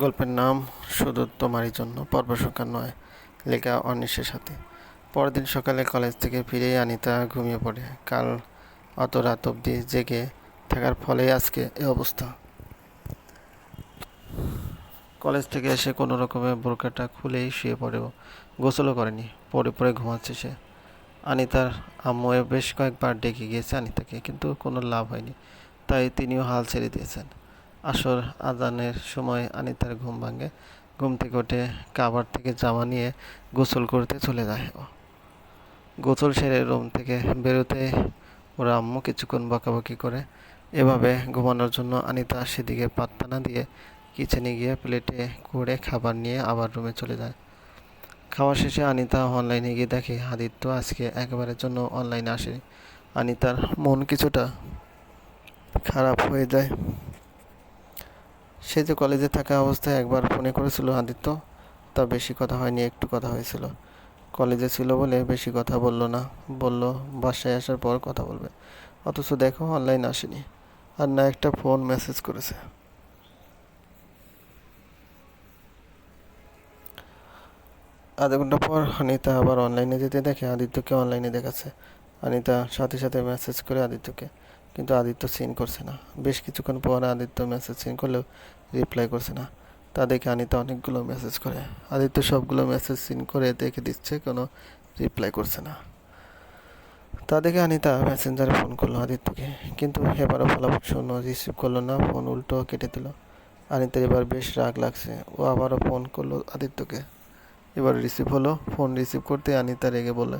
গল্পের নাম শুধু তোমারই জন্য, পর্ব সংখ্যা নয়, লেখা অনিশের সাথে। পরদিন সকালে কলেজ থেকে ফিরেই আনিতা ঘুমিয়ে পড়ে। কাল অত রাত অবধি জেগে থাকার ফলেই আজকে এ অবস্থা। কলেজ থেকে এসে কোনো রকমে বোরকাটা খুলেই শুয়ে পড়েও, গোসলও করেনি পরে পরে ঘুমাচ্ছে সে। আনিতার আম্মু বেশ কয়েকবার ডেকে গিয়েছে আনিতাকে, কিন্তু কোনো লাভ হয়নি, তাই তিনিও হাল ছেড়ে দিয়েছেন। আসর আজানের সময় আনিতার ঘুম ভাঙে। ঘুম থেকে উঠে কাবার থেকে জামা নিয়ে গোসল করতে চলে যায় গোসল সেরে রুম থেকে বেরোতে ওরা আম্মু কিছুক্ষণ বকাবকি করে। এভাবে ঘুমানোর জন্য আনিতা সেদিকে পাত্তা না দিয়ে কিচেনে গিয়ে প্লেটে করে খাবার নিয়ে আবার রুমে চলে যায়। খাওয়া শেষে আনিতা অনলাইনে গিয়ে দেখে, আদিত্য আজকে একেবারের জন্য অনলাইনে আসে আনিতার মন কিছুটা খারাপ হয়ে যায়। সে যে কলেজে থাকা অবস্থায় একবার ফোনে করেছিল আদিত্য তা বেশি কথা হয়নি, একটু কথা হয়েছিল। কলেজে ছিল বলে বেশি কথা বলল না, বলল, বাসায় আসার পর কথা বলবে। অথচ দেখো অনলাইন আসেনি। আর না একটা ফোন মেসেজ করেছে। আধা ঘণ্টা পর অনিতা আবার অনলাইনে যেতে দেখে আদিত্যকে অনলাইনে দেখাচ্ছে। অনিতা সাথে সাথে মেসেজ করে আদিত্যকে। কিন্তু আদিত্য সিন করছে না। বেশ কিছুক্ষণ পর আদিত্য মেসেজ সিন করলেও রিপ্লাই করছে না। তা দেখে অনিতা অনেকগুলো মেসেজ করে। আদিত্য সবগুলো মেসেজ সিন করে দেখে দিচ্ছে, কোনো রিপ্লাই করছে না। তা দেখে অনিতা মেসেঞ্জারে ফোন করল আদিত্যকে। কিন্তু এবারও ফলাফল শূন্য রিসিভ করল না ফোন উল্টো কেটে দিল। অনিতার এবার বেশ রাগ লাগছে। ও আবারও ফোন করল আদিত্যকে। এবার রিসিভ হলো। ফোন রিসিভ করতে আনিতা রেগে বলে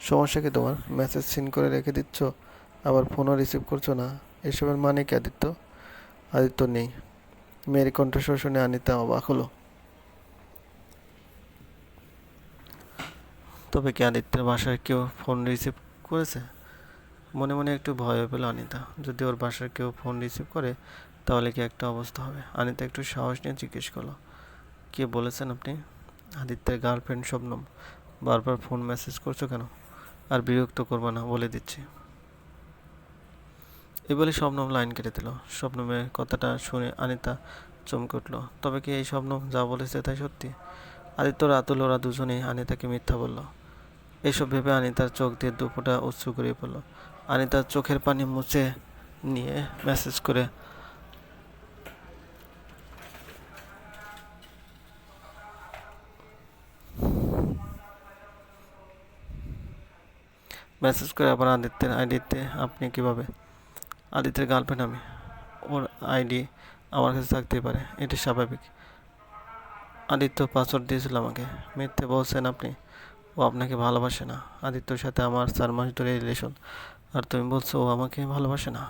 সমস্যা কি তোমার? মেসেজ সিন করে রেখে দিচ্ছ? আবার ফোনও রিসিভ করছ না। এসবের মানে কি, আদিত্য? আদিত্য নেই। মেয়ের কণ্ঠস্বর শুনে আনিতা অবাক হলো। তবে কি আদিত্যের বাসায় কেউ ফোন রিসিভ করেছে? মনে মনে একটু ভয় পেল অনিতা যদি ওর বাসার কেউ ফোন রিসিভ করে, তাহলে কি একটা অবস্থা হবে? অনিতা একটু সাহস নিয়ে জিজ্ঞেস করল। কে বলেছেন আপনি? আদিত্যের গার্লফ্রেন্ড শবনম, বারবার ফোন মেসেজ করছ কেন? আর বিরক্ত করব না, বলে দিচ্ছি। এই বলে শবনম লাইন কেটে দিল। শবনমের কথাটা শুনে আনিতা চমকে উঠল। তবে কি এই শবনম যা বলেছে তাই সত্যি? আদিত্য, রাতুল ওরা দুজনেই আনিতাকে মিথ্যা বলল। এসব ভেবে আনিতার চোখ দিয়ে দুপুরটা উৎসু করিয়ে পড়ল। আনিতার চোখের পানি মুছে নিয়ে মেসেজ করে মেসেজ করে আবার আদিত্যের আইডিতে আপনি কীভাবে আদিত্যের গার্লফ্রেন্ড আমি। ওর আইডি আমার কাছে থাকতেই পারে, এটি স্বাভাবিক। আদিত্য পাসওয়ার্ড দিয়েছিল আমাকে। মিথ্যে বলছেন আপনি। ও আপনাকে ভালোবাসে না। আদিত্যর সাথে আমার চার মাস ধরে রিলেশন আর তুমি বলছো ও আমাকে ভালোবাসে না।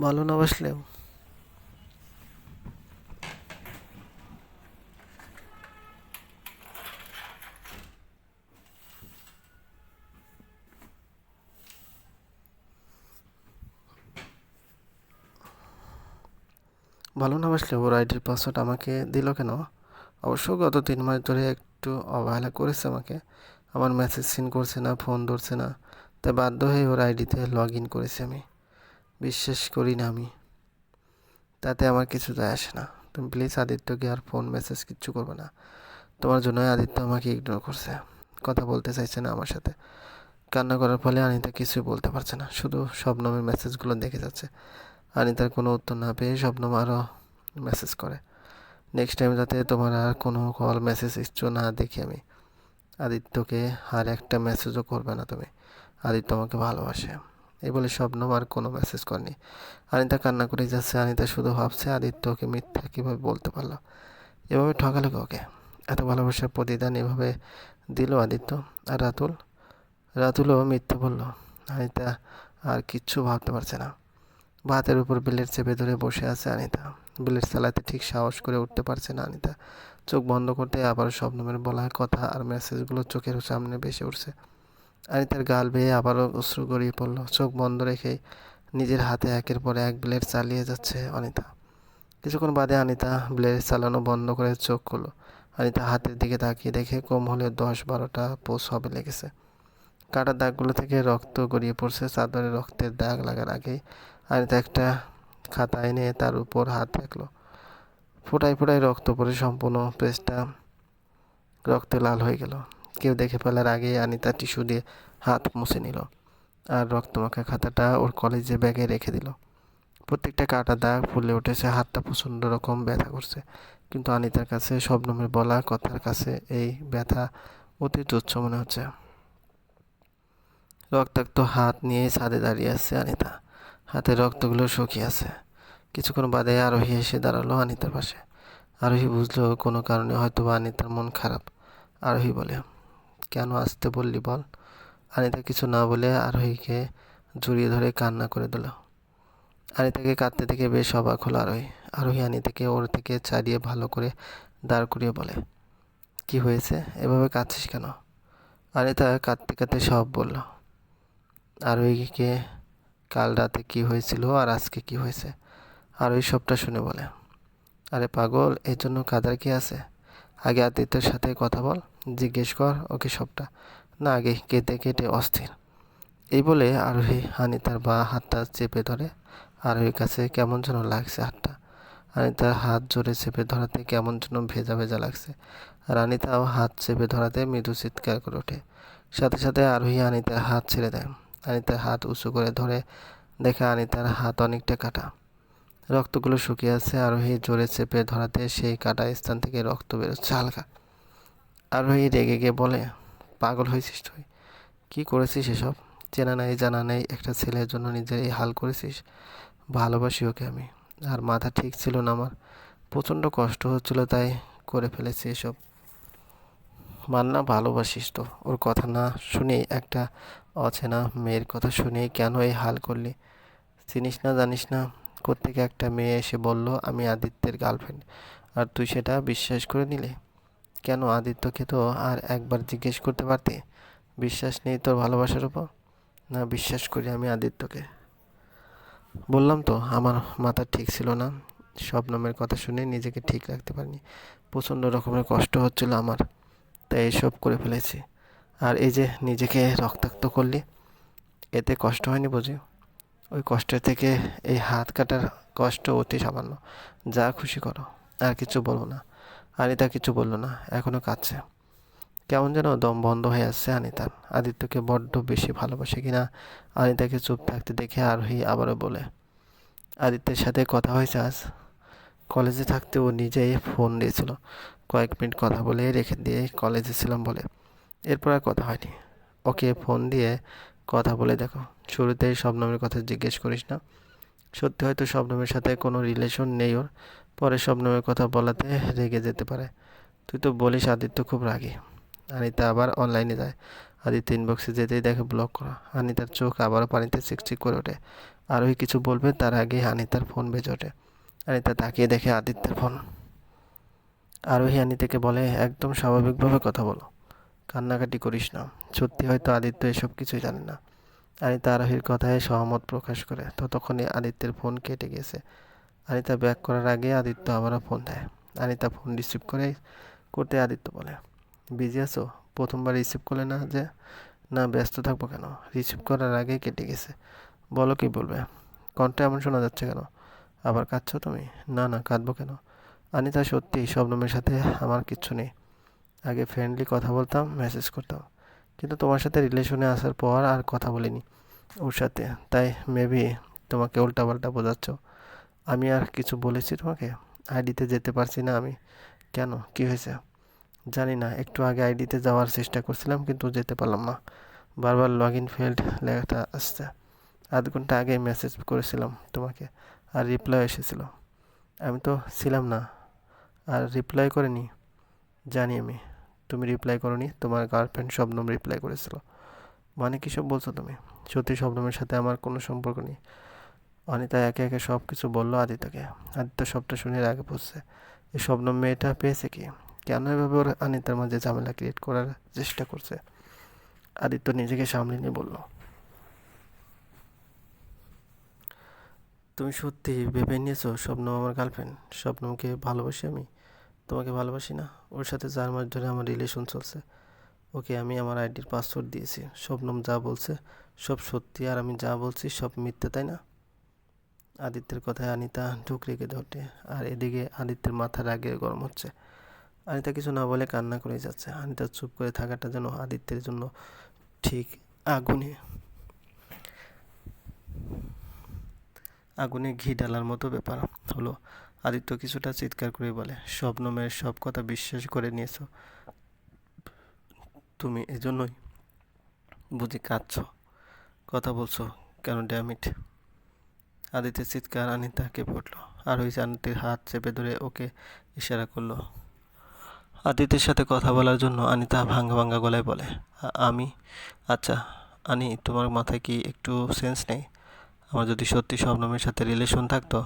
ভালো না বাসলেও ভালো না বাসলে ওর আইডির পাসওয়ার্ড আমাকে দিল কেন? অবশ্য গত তিন মাস ধরে একটু অবহেলা করেছে আমাকে। আমার মেসেজ সিন করছে না ফোন ধরছে না। তাই বাধ্য হয়ে ওর আইডিতে লগ ইন করেছি আমি। বিশ্বাস করি না আমি। তাতে আমার কিছু যায় আসে না। তুমি প্লিজ আদিত্যকে আর ফোন মেসেজ কিচ্ছু করবে না। তোমার জন্যই আদিত্য আমাকে ইগনোর করছে। কথা বলতে চাইছে না আমার সাথে। কান্না করার ফলে অনিতা কিছুই বলতে পারছে না। শুধু শবনমের মেসেজগুলো দেখে যাচ্ছে। অনিতার কোনো উত্তর না পেয়ে শবনম আরও মেসেজ করে। নেক্সট টাইম যাতে তোমার আর কোনো কল মেসেজ ইচ্ছু না দেখি আমি। আদিত্যকে আর একটা মেসেজও করবে না তুমি। আদিত্য আমাকে ভালোবাসে। এই বলে শবনম আর কোনো মেসেজ করেনি। আনিতা কান্না করে যাচ্ছে। আনিতা শুধু ভাবছে আদিত্যকে মিথ্যা কীভাবে বলতে পারল। এভাবে ঠকালো ওকে এত ভালোবাসার প্রতিদান এভাবে দিল আদিত্য আর রাতুল। রাতুলও মিথ্যে বলল। আনিতা আর কিচ্ছু ভাবতে পারছে না। ভাতের উপর বিলের চেপে ধরে বসে আছে আনিতা। বিলের চালাতে ঠিক সাহস করে উঠতে পারছে না আনিতা। চোখ বন্ধ করতে আবার স্বপ্নমের বলা কথা আর মেসেজগুলো চোখের সামনে ভেসে উঠছে। আনিতার গাল বেয়ে আবারও অশ্রু গড়িয়ে পড়ল। চোখ বন্ধ রেখে নিজের হাতে একের পর এক ব্লেড চালিয়ে যাচ্ছে অনিতা কিছুক্ষণ বাদে আনিতা ব্লেড চালানো বন্ধ করে চোখ খুলল। আনিতা হাতের দিকে তাকিয়ে দেখে কম হলে দশ বারোটা পোষ হবে লেগেছে। কাটা দাগগুলো থেকে রক্ত গড়িয়ে পড়ছে। চাদরে রক্তের দাগ লাগার আগেই অনিতা একটা খাতা এনে তার উপর হাত রাখল। ফোটায় ফোটায় রক্ত পরে সম্পূর্ণ পেজটা রক্তে লাল হয়ে গেল। কেউ দেখে ফেলার আগেই আনিতা টিস্যু দিয়ে হাত মুছে নিল আর রক্তমাখা খাতাটা ওর কলেজে ব্যাগে রেখে দিল। প্রত্যেকটা কাটা দাগ ফুলে উঠেছে, হাতটা প্রচণ্ড রকম ব্যথা করছে। কিন্তু আনিতার কাছে শবনমের বলা কথার কাছে এই ব্যথা অতি তুচ্ছ মনে হচ্ছে। রক্তাক্ত হাত নিয়ে ছাদে দাঁড়িয়ে আছে অনিতা হাতের রক্তগুলো শুকিয়ে আছে। কিছুক্ষণ বাদে আরোহী এসে দাঁড়াল আনিতার পাশে। আরোহী বুঝলো কোনো কারণে হয়তো বা আনিতার মন খারাপ। আরোহী বলে, কেন আসতে বললি বল? অনিতা কিছু না বলে আরোহীকে জড়িয়ে ধরে কান্না করে দিল। আনিতাকে কাঁদতে দেখে বেশ অবাক হলো আরোহী। আরোহী আনিতাকে ওর থেকে ছাড়িয়ে ভালো করে দাঁড় করিয়ে বলে, কি হয়েছে? এভাবে কাঁদছিস কেন? অনিতা কাঁদতে কাঁদতে সব বলল। আরোহীকে কাল রাতে কি হয়েছিল আর আজকে কি হয়েছে? আরোহী সবটা শুনে বলে। আরে পাগল, এর জন্য কাদার কি আছে? আগে আদিত্যের সাথে কথা বল, জিজ্ঞেস কর ওকে সবটা। না, আগে কেটে কেটে অস্থির। এই বলে আরোহী হানিতার বা হাতটা চেপে ধরে। আরোহীর কাছে কেমন যেন লাগছে হাতটা। আনিতার হাত জোরে চেপে ধরাতে কেমন যেন ভেজা ভেজা লাগছে। আর আনিতাও হাত চেপে ধরাতে মৃদু চিৎকার করে ওঠে। সাথে সাথে আরোহী আনিতার হাত ছেড়ে দেয়। আনিতার হাত উঁচু করে ধরে দেখে আনিতার হাত অনেকটা কাটা। রক্তগুলো শুকিয়ে আছে, আরোহী জোরে চেপে ধরাতে সেই কাটা স্থান থেকে রক্ত বেরোচ্ছে হালকা। আরোহী রেগে গিয়ে বলে, পাগল হয়েছিস তুই? কী করেছিস এসব? চেনা নাই, জানা নেই, একটা ছেলের জন্য নিজের এই হাল করেছিস? ভালোবাসি ওকে আমি। আর মাথা ঠিক ছিল না আমার। প্রচণ্ড কষ্ট হচ্ছিল তাই করে ফেলেছি এসব। মান্না, ভালোবাসিস তো। ওর কথা না শুনেই একটা অচেনা মেয়ের কথা শুনে কেন এই হাল করলি? চিনিস না, জানিস না, কোত্থেকে একটা মেয়ে এসে বলল, আমি আদিত্যের গার্লফ্রেন্ড আর তুই সেটা বিশ্বাস করে নিলে? কেন আদিত্যকে তো আর একবার জিজ্ঞেস করতে পারতি? বিশ্বাস নেই তোর ভালোবাসার উপর? না, বিশ্বাস করি আমি আদিত্যকে। বললাম তো, আমার মাথা ঠিক ছিল না। শবনমের কথা শুনে নিজেকে ঠিক রাখতে পারিনি। প্রচণ্ড রকমের কষ্ট হচ্ছিল আমার। তাই এসব করে ফেলেছি। আর এই যে নিজেকে রক্তাক্ত করলি, এতে কষ্ট হয়নি বুঝি? ওই কষ্টের থেকে এই হাত কাটার কষ্ট অতি সামান্য। যা খুশি করো, আর কিছু বলব না। আনিতা কিছু বলল না এখনও কাঁদছে। কেমন যেন দম বন্ধ হয়ে আসছে আনিতার। আদিত্যকে বড্ড বেশি ভালোবাসে কিনা, আনিতাকে চুপ থাকতে দেখে আরোহী আবারও বলে, আদিত্যের সাথে কথা হয়েছে আজ? কলেজে থাকতে ও নিজেই ফোন দিয়েছিল। কয়েক মিনিট কথা বলে রেখে দিয়ে কলেজে ছিলাম বলে। এরপর আর কথা হয়নি। ওকে ফোন দিয়ে কথা বলে দেখো। শুরুতেই শবনমের কথা জিজ্ঞেস করিস না। সত্যি হয়তো শবনমের সাথে কোনো রিলেশন নেই ওর। পরে শবনমের কথা বলাতে রেগে যেতে পারে। তুই তো বলিস আদিত্য খুব রাগী। আনিতা আবার অনলাইনে যায়। আদিত্য ইনবক্সে যেতেই দেখে ব্লক করা। আনিতার চোখ আবারও পানিতে চিকচিক করে ওঠে। আরোহী কিছু বলবে তার আগে আনিতার ফোন বেজে ওঠে। আনিতা তাকিয়ে দেখে আদিত্যের ফোন আরোহী আনিতাকে বলে, একদম স্বাভাবিকভাবে কথা বলো। কান্নাকাটি করিস না। সত্যি হয়তো আদিত্য এসব কিছুই জানে না। আনিতা আরোহীর কথায় সহমত প্রকাশ করে। ততক্ষণে আদিত্যের ফোন কেটে গেছে। আনিতা ব্যাক করার আগে আদিত্য আবারও ফোন দেয়। আনিতা ফোন রিসিভ করে করতে আদিত্য বলে, বিজি আছো? প্রথমবার রিসিভ করলে না যে? না, ব্যস্ত থাকব কেন? রিসিভ করার আগে কেটে গেছে। বলো কি বলবে? কণ্ঠে এমন শোনা যাচ্ছে কেন? আবার কাঁদছো তুমি? না না, কাঁদবো কেন? আনিতা সত্যি শবনমের সাথে আমার কিচ্ছু নেই। আগে ফ্রেন্ডলি কথা বলতাম মেসেজ করতাম। কিন্তু তোমার সাথে রিলেশনে আসার পর আর কথা বলিনি ওর সাথে। তাই মেবি তোমাকে উল্টাপাল্টা বোঝাচ্ছ। আমি আর কিছু বলেছি তোমাকে? আইডিতে যেতে পারছি না আমি। কেন? কি হয়েছে? জানি না। একটু আগে আইডিতে যাওয়ার চেষ্টা করছিলাম কিন্তু যেতে পারলাম না। বারবার লগ ইন ফেল্ড লেখাটা আসছে। আধ ঘণ্টা আগে মেসেজ করেছিলাম তোমাকে আর রিপ্লাই এসেছিল। আমি তো ছিলাম না। আর রিপ্লাই করিনি? জানি আমি। তুমি রিপ্লাই করনি, তোমার গার্লফ্রেন্ড শবনম রিপ্লাই করেছিল। মানে কী সব বলছো তুমি? সত্যি শবনমের সাথে আমার কোনো সম্পর্ক নেই। অনিতা একে একে সব কিছু বলল আদিত্যকে। আদিত্য সবটা শুনে আগে বুঝছে এই শবনম মেয়েটা পেয়েছে কি? কেন এভাবে ওর অনিতার মাঝে ঝামেলা ক্রিয়েট করার চেষ্টা করছে? আদিত্য নিজেকে সামলে নিয়ে বলল, তুমি সত্যি ভেবে নিয়েছো স্বপ্নম আমার গার্লফ্রেন্ড স্বপ্নমকে ভালোবাসি আমি? তোমাকে ভালোবাসি না। ওর সাথে চার মাস ধরে আমার রিলেশন চলছে। ওকে আমি আমার আইডির পাসওয়ার্ড দিয়েছি। স্বপ্নম যা বলছে, সব সত্যি। আর আমি যা বলছি সব মিথ্যে, তাই না? আদিত্যের কথায় আনিতা ঢুক রেখে ধরতে। আর এদিকে আদিত্যের মাথা রাগে গরম হচ্ছে। আনিতা কিছু না বলে কান্না করে যাচ্ছে। আনিতা চুপ করে থাকাটা যেন আদিত্যের জন্য ঠিক আগুনে। আগুনে ঘি ডালার মতো ব্যাপার হলো। আদিত্য কিছুটা চিৎকার করে বলে স্বপ্নমের সব কথা বিশ্বাস করে নিয়েছো। তুমি এজন্যই বুঝি কাঁদছ। কথা বলছো কেন ড্যামিট আদিত্যের চিৎকার আনিতা কেঁপে আর ওই জানটির হাত চেপে ধরে ওকে ইশারা করল। আদিত্যের সাথে কথা বলার জন্য আনিতা ভাঙ্গা ভাঙ্গা গলায় বলে আমি? আচ্ছা আনি, তোমার মাথায় কি একটু সেন্স নেই? আমার যদি সত্যি স্বপ্নমের সাথে রিলেশন থাকতো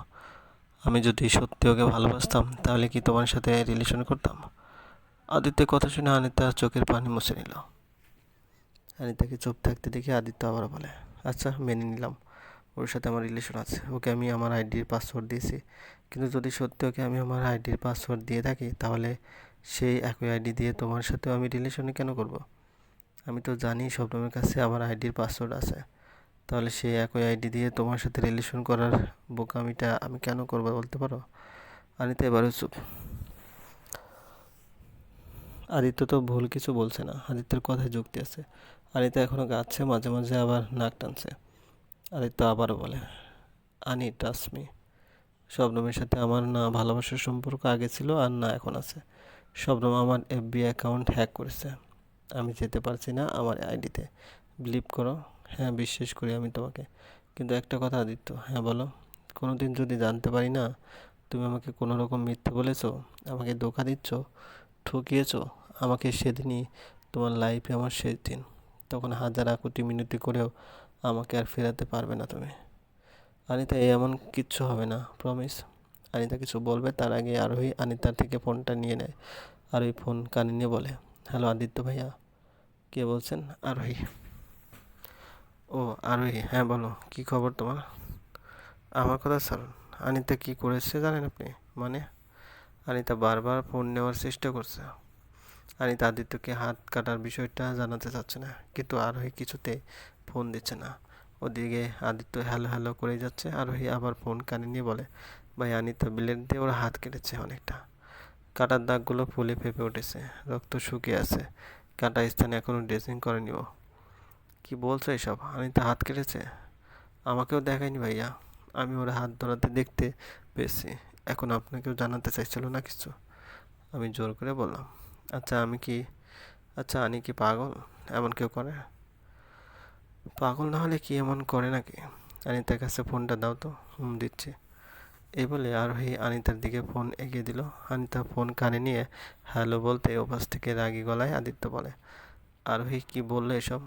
আমি যদি সত্যি ওকে ভালোবাসতাম, তাহলে কি তোমার সাথে রিলেশন করতাম? আদিত্যের কথা শুনে আনিতা চোখের পানি মুছে নিল। আনিতাকে চুপ থাকতে দেখে আদিত্য আবার বলে আচ্ছা মেনে নিলাম। ওর সাথে আমার রিলেশন আছে। ওকে আমি আমার আইডির পাসওয়ার্ড দিয়েছি। কিন্তু যদি সত্যি ওকে আমি আমার আইডির পাসওয়ার্ড দিয়ে থাকি, তাহলে সেই একই আইডি দিয়ে তোমার সাথেও আমি রিলেশনে কেন করব? আমি তো জানি সব শবনমের কাছে আমার আইডির পাসওয়ার্ড আছে। তাহলে সেই একই আইডি দিয়ে তোমার সাথে রিলেশন করার বোকামিটা আমি কেন করব বলতে পারো? আনিতা এবারও চুপ। আদিত্য তো ভুল কিছু বলছে না। আদিত্যের কথায় যুক্তি আছে। আনিতা এখনও গাচ্ছে, মাঝে মাঝে আবার নাক টানছে। আদিত্য আবার বলে, আনি ট্রাস্ট মি শবনমের সাথে আমার না ভালোবাসার সম্পর্ক আগে ছিল আর না এখন আছে। শবনম আমার এফবি অ্যাকাউন্ট হ্যাক করেছে। আমি যেতে পারছি না আমার আইডিতে বিলিভ করো। হ্যাঁ বিশ্বাস করি আমি তোমাকে। কিন্তু একটা কথা আদিত্য হ্যাঁ বলো। কোনো দিন যদি জানতে পারি না, তুমি আমাকে কোনো রকম মিথ্যে বলেছ, আমাকে ধোকা দিচ্ছ, ঠকিয়েছো, আমাকে সেদিনই তোমার লাইফে আমার শেষ দিন। তখন হাজার আকুতি মিনতি করেও আমাকে আর ফেরাতে পারবে না তুমি। আনিতা এমন কিচ্ছু হবে না প্রমিস আনিতা কিছু বলবে, তার আগে আরোহী আনিতার থেকে ফোনটা নিয়ে নেয়। আর ওই ফোন কানে নিয়ে বলে হ্যালো আদিত্য ভাইয়া। কে বলছেন? আরোহী। ও, আরোহী। হ্যাঁ বলো, কী খবর তোমার? আমার কথা স্যার আনিতা কি করেছে জানেন আপনি? মানে? আনিতা বারবার ফোন নেওয়ার চেষ্টা করছে। আনিতা আদিত্যকে হাত কাটার বিষয়টা জানাতে চাচ্ছে না, কিন্তু আরোহী কিছুতে ফোন দিচ্ছে না। ওদিকে আদিত্য হ্যালো হ্যালো করে যাচ্ছে, আরোহী আবার ফোন কানে নিয়ে বলে, ভাই, আনিতা ব্লেড দিয়ে ওর হাত কেটেছে অনেকটা। কাটার দাগগুলো ফুলে ফেঁপে উঠেছে, রক্ত শুকিয়ে আছে। কাটা স্থানে এখনও ড্রেসিং করেনি ও কি বলছো এসব? আনিতা হাত কেটেছে। আমাকেও দেখায়নি ভাইয়া। আমি ওর হাত ধরাতে দেখতে পেয়েছি। এখন আপনাকেও জানাতে চাইছিল না কিছু? আমি জোর করে বললাম আচ্ছা আমি কি আচ্ছা আনি কি পাগল? এমন কেউ করে? পাগল না হলে কি এমন করে নাকি? আনিতার কাছে ফোনটা দাও তো, হুম, দিচ্ছি। এই বলে আর আরোহী আনিতার দিকে ফোন এগিয়ে দিল। আনিতা ফোন কানে নিয়ে, হ্যালো বলতে ওপাশ থেকে রাগী গলায় আদিত্য বলে, আরোহী কি বলল এসব?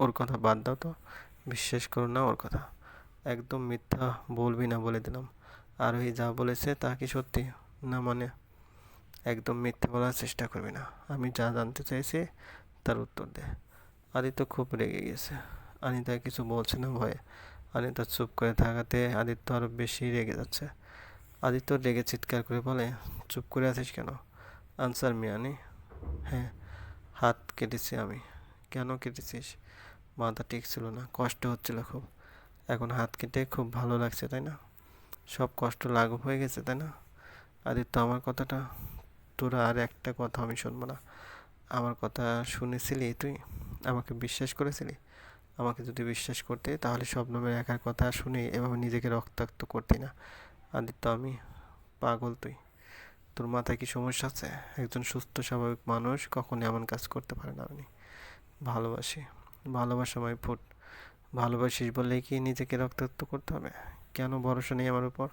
ওর কথা বাদ দাও তো। বিশ্বাস করো না ওর কথা। একদম মিথ্যা বলবি না বলে দিলাম। আরোহী যা বলেছে তা কি সত্যি? না মানে? একদম মিথ্যে বলার চেষ্টা করবি না। আমি যা জানতে চাইছি, তার উত্তর দে। আদিত্য খুব রেগে গেছে। আনিতা কিছু বলছে না ভয়ে। আনিতা চুপ করে থাকাতে আদিত্য আরও বেশি রেগে যাচ্ছে। আদিত্য রেগে চিৎকার করে বলে, চুপ করে আছিস কেন? আনসার মিয়ানি হ্যাঁ হাত কেটেছি আমি। কেন কেটেছিস? মাথা ঠিক ছিল না, কষ্ট হচ্ছিল খুব। এখন হাত কেটে খুব ভালো লাগছে, তাই না? সব কষ্ট লাঘব হয়ে গেছে, তাই না? আদিত্য, আমার কথাটা তোরা আর একটা কথা আমি শুনব না। আমার কথা শুনেছিলি তুই? আমাকে বিশ্বাস করেছিলি? আমাকে যদি বিশ্বাস করতে, তাহলে স্বপ্নমের একার কথা শুনে এভাবে নিজেকে রক্তাক্ত করতি না। আদিত্য, আমি পাগল তুই। তোর মাথায় কি সমস্যা আছে? একজন সুস্থ, স্বাভাবিক মানুষ কখনো এমন কাজ করতে পারে না, আমি ভালোবাসি। ভালোবাসা মাই ফুট ভালোবাসিস বললেই কি নিজেকে রক্তাক্ত করতে হবে? কেন ভরসা নেই আমার উপর?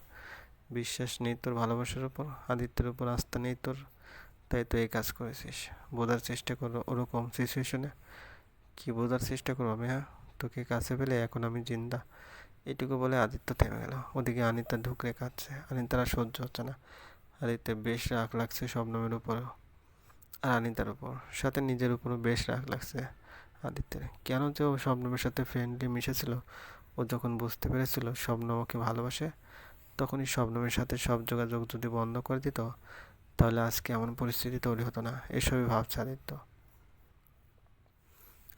বিশ্বাস নেই তোর ভালোবাসার উপর, আদিত্যের উপর, আস্থা নেই তোর, তাই তো এই কাজ করেছিস। বোঝার চেষ্টা করো ওরকম সিচুয়েশনে কি বোঝার চেষ্টা করব আমি হ্যাঁ? তোকে কাছে পেলে এখন আমি জিন্দা। এটুকু বলে আদিত্য থেমে গেল। ওদিকে আনিতা ঢুকরে কাঁদছে। আনিতার আর সহ্য হচ্ছে না। আদিত্য বেশ রাগ লাগছে শবনমের উপরও। আর আনিতার উপর। সাথে নিজের উপরও বেশ রাগ লাগছে। আদিত্যের। কেন যে ও শবনমের সাথে ফ্রেন্ডলি মিশেছিল, ও যখন বুঝতে পেরেছিল শবনম ওকে ভালোবাসে, তখনই শবনমের সাথে সব যোগাযোগ যদি বন্ধ করে দিত, তাহলে আজকে এমন পরিস্থিতি তৈরি হতো না, এসবই ভাবছে আদিত্য।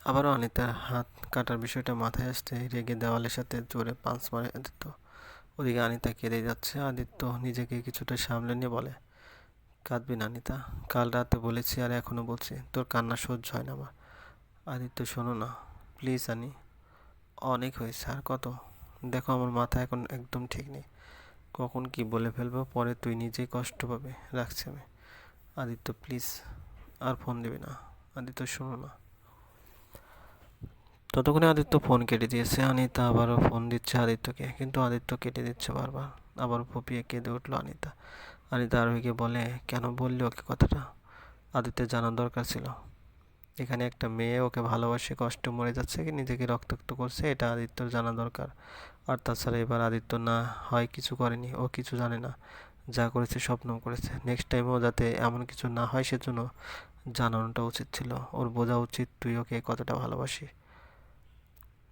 আবারও অনিতার হাত কাটার বিষয়টা মাথায় আসতে রেগে দেওয়ালের সাথে জোরে পাঁচ মারে আদিত্য। ওদিকে আনিতা কেঁদে যাচ্ছে, আদিত্য নিজেকে কিছুটা সামলে নিয়ে বলে, কাঁদবি না আনিতা, কাল রাতে বলেছি আর এখনও বলছি, তোর কান্না সহ্য হয় না আমার আদিত্য, শোনো না। প্লিজ, আনি। অনেক হয়েছে। আর কত? দেখো, আমার মাথা এখন একদম ঠিক নেই। কখন কি বলে ফেলব? পরে তুই নিজেই কষ্ট পাবে। রাখছি আমি। আদিত্য, প্লিজ, আর ফোন দিবি না। আদিত্য, শোনো না। ততক্ষণে আদিত্য ফোন কেটে দিয়েছে। অনিতা আবারও ফোন দিচ্ছে আদিত্যকে। কিন্তু আদিত্য কেটে দিচ্ছে বারবার। আবার ফুপিয়ে কেঁদে উঠল অনিতা অনিতা আরোহীকে বলে, কেন বললি ওকে কথাটা? আদিত্যের জানার দরকার ছিল। এখানে একটা মেয়ে ওকে ভালোবাসে, কষ্ট মরে যাচ্ছে কি নিজেকে রক্তাক্ত করছে, এটা আদিত্যর জানা দরকার। আর তাছাড়া এবার আদিত্য না হয় কিছু করেনি, ও কিছু জানে না। যা করেছে স্বপ্ন করেছে। নেক্সট টাইমও যাতে এমন কিছু না হয় সেজন্য জানানোটা উচিত ছিল। ওর বোঝা উচিত তুই ওকে কতটা ভালোবাসি।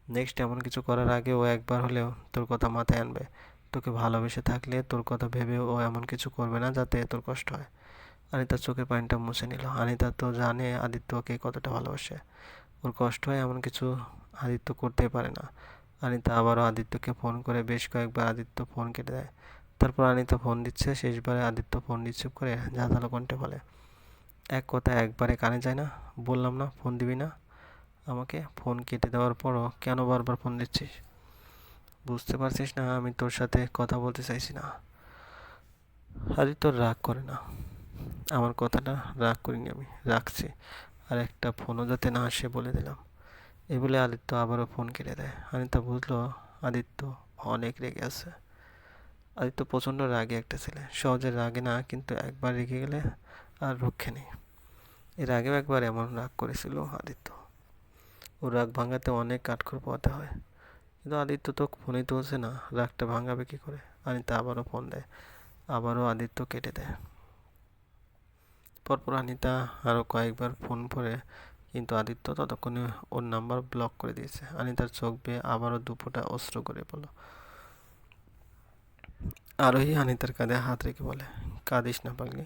নেক্সট এমন কিছু করার আগে ও একবার হলেও তোর কথা মাথায় আনবে। তোকে ভালোবেসে থাকলে তোর কথা ভেবে ও এমন কিছু করবে না যাতে তোর কষ্ট হয়। অনিতার চোখের পানিটা মুছে নিল। আনিতা তো জানে আদিত্যকে কতটা ভালোবাসে। ওর কষ্ট হয় এমন কিছু আদিত্য করতেই পারে না। আনিতা আবারও আদিত্যকে ফোন করে বেশ কয়েকবার আদিত্য ফোন কেটে দেয়। তারপর অনিতা ফোন দিচ্ছে, শেষবারে আদিত্য ফোন রিসিভ করে ঝাঁঝালো কণ্ঠে বলে, এক কথা একবারে কানে যায় না? বললাম না ফোন দিবি না? আমাকে ফোন কেটে দেওয়ার পরও কেন বারবার ফোন দিচ্ছিস? বুঝতে পারছিস না, আমি তোর সাথে কথা বলতে চাইছি না। আদিত্য রাগ করে না। আমার কথাটা রাগ করিনি আমি, রাখছি। আর একটা ফোনও যাতে না আসে বলে দিলাম। এই বলে আদিত্য আবারও ফোন কেটে দেয়। অনিতা বুঝলো, আদিত্য অনেক রেগে আছে। আদিত্য প্রচণ্ড রাগে একটা ছেলে। সহজে রাগে না, কিন্তু একবার রেগে গেলে আর রক্ষে নেই। এর আগেও একবার এমন রাগ করেছিল আদিত্য। ও রাগ ভাঙাতে অনেক কাঠখড় পোয়াতে হয়। কিন্তু আদিত্য তো ফোনই তুলছে না, রাগটা ভাঙাবে কী করে? আনিতা আবারও ফোন দেয়। আবারও আদিত্য কেটে দেয়। পরপর আনিতা আরও কয়েকবার ফোন করে কিন্তু আদিত্য ততক্ষণে ওর নাম্বার ব্লক করে দিয়েছে। আনিতার চোখ বেয়ে আবারও দুপোটা অস্ত্র করে বলো আরোহী আনিতার কাঁধে হাত রেখে বলে, কাঁদিস না পাগলি,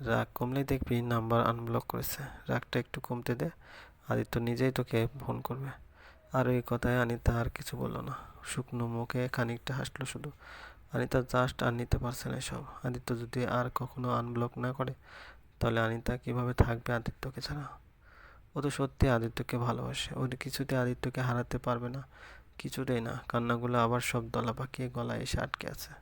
রাগ কমলেই দেখবি নাম্বার আনব্লক করেছে। রাগটা একটু কমতে দে, আদিত্য নিজেই তোকে ফোন করবে। আর এই কথায় আনিতা আর কিছু বলল না। শুকনো মুখে খানিকটা হাসলো শুধু। আনিতা জাস্ট আর নিতে পারছে না সব আদিত্য যদি আর কখনো আনব্লক না করে তাহলে আনিতা কীভাবে থাকবে আদিত্যকে ছাড়া? ও তো সত্যি আদিত্যকে ভালোবাসে। ওর কিছুতে আদিত্যকে হারাতে পারবে না, কিছুতেই না। কান্নাগুলো আবার সব দলা পাকিয়ে গলায় এসে আটকে আছে।